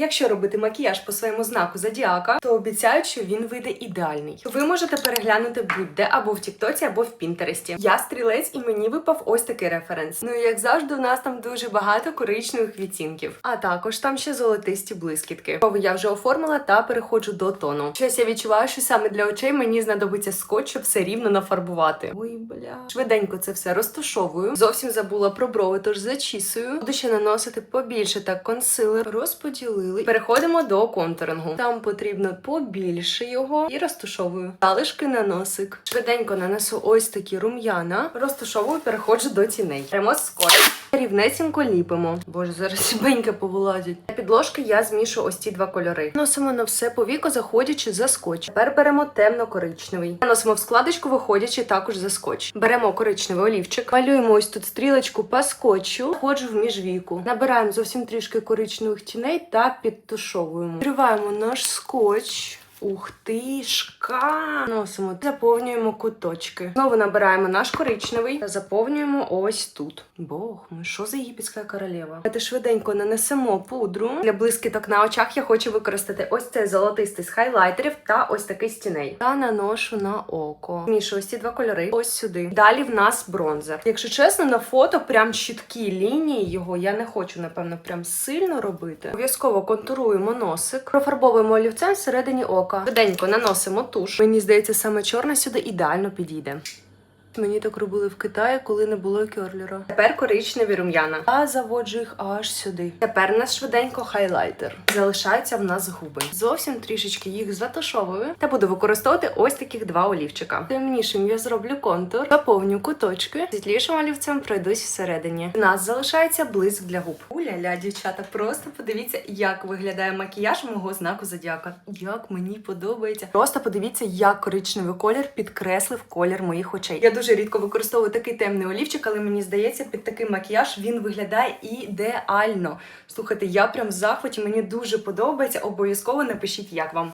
Якщо робити макіяж по своєму знаку зодіака, то обіцяють, що він вийде ідеальний. Ви можете переглянути будь-де або в Тіктоці, або в Пінтересті. Я стрілець, і мені випав ось такий референс. Ну і як завжди, у нас там дуже багато коричневих відтінків. А також там ще золотисті блискітки. Кого я вже оформила та переходжу до тону. Щось я відчуваю, що саме для очей мені знадобиться скотч, щоб все рівно нафарбувати. Ой, бля. Швиденько це все розташовую. Зовсім забула про брови, тож зачісую. Буду ще наносити побільше так консилер. Розподілили. Переходимо до контурингу. Там потрібно побільше його і розташовую. Залишки на носик. Швиденько нанесу ось такі рум'яна. Розташовую, переходжу до тіней. Беремо скотч. Рівнесенько ліпимо. Боже, зараз беньки повилазять. Для підложки я змішу ось ці два кольори. Носимо на все по віку, заходячи за скотч. Тепер беремо темно-коричневий. Наносимо в складочку, виходячи також за скотч. Беремо коричневий олівчик, малюємо ось тут стрілочку по скотчу, входжу в міжвіку. Набираємо зовсім трішки коричневих тіней та підтушовуємо. триваємо наш скотч. Ух ти, шка! Носимо, заповнюємо куточки. Знову набираємо наш коричневий та заповнюємо ось тут. Бог, ми що за єгипетська королева? Давайте швиденько нанесемо пудру. Для блискіток на очах я хочу використати ось цей золотистий з хайлайтерів та ось такий з тіней. Та наношу на око. Змішую ось ці два кольори. Ось сюди. Далі в нас бронзер. Якщо чесно, на фото прям чіткі лінії його я не хочу, напевно, прям сильно робити. Обов'язково контуруємо носик, профарбовуємо олівцем всередині ока. Швиденько наносимо туш. Мені здається, саме чорна сюди ідеально підійде. Мені так робили в Китаї, коли не було керлера. Тепер коричневі рум'яна. А заводжу їх аж сюди. Тепер нас швиденько хайлайтер. Залишаються в нас губи. Зовсім трішечки їх затушовую та буду використовувати ось таких два олівчика. Темнішим я зроблю контур, заповню куточки, світлішим олівцем пройдусь всередині. У нас залишається блиск для губ. Уля-ля, дівчата, просто подивіться, як виглядає макіяж мого знаку зодіака. Як мені подобається. Просто подивіться, як коричневий колір підкреслив колір моїх очей. Я дуже рідко використовую такий темний олівчик, але мені здається, під такий макіяж він виглядає ідеально. Слухайте, я прям в захваті, мені дуже подобається. Обов'язково напишіть, як вам.